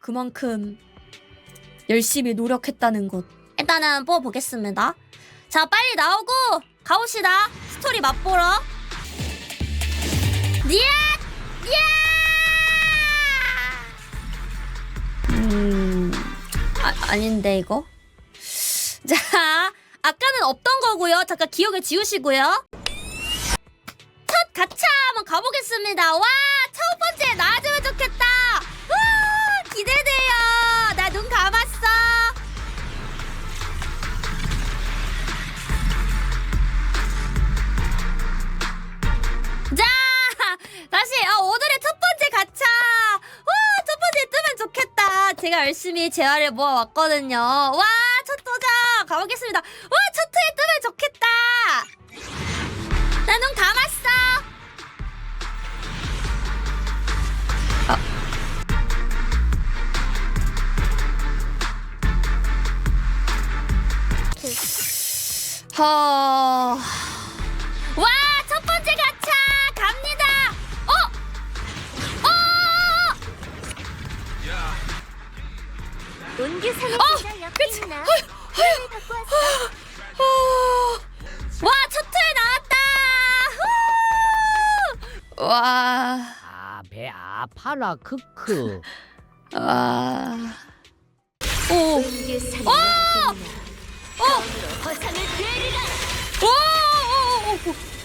그만큼 열심히 노력했다는 것. 일단은 뽑아보겠습니다. 자, 빨리 나오고 가봅시다. 스토리 맛보러. 니야! 니야! 음, 아, 아닌데 이거. 자, 아까는 없던 거고요. 잠깐 기억을 지우시고요. 첫 가차 한번 가보겠습니다. 와, 자, 다시 어, 오늘의 첫 번째 가차. 와, 첫 번째 뜨면 좋겠다. 제가 열심히 재화를 모아왔거든요. 와, 첫 도전 가보겠습니다. 와, 첫 회에 뜨면 좋겠다. 나 눈 감았어. 허. 와, 어, 그치. 을 갖고 왔어. 어. 와, 첫회 나왔다. 후! 와. 아, 배 아파라 크크. 와. 오. 온규상의 어! 어! 허상을 되리라. 오! 오! 오! 오!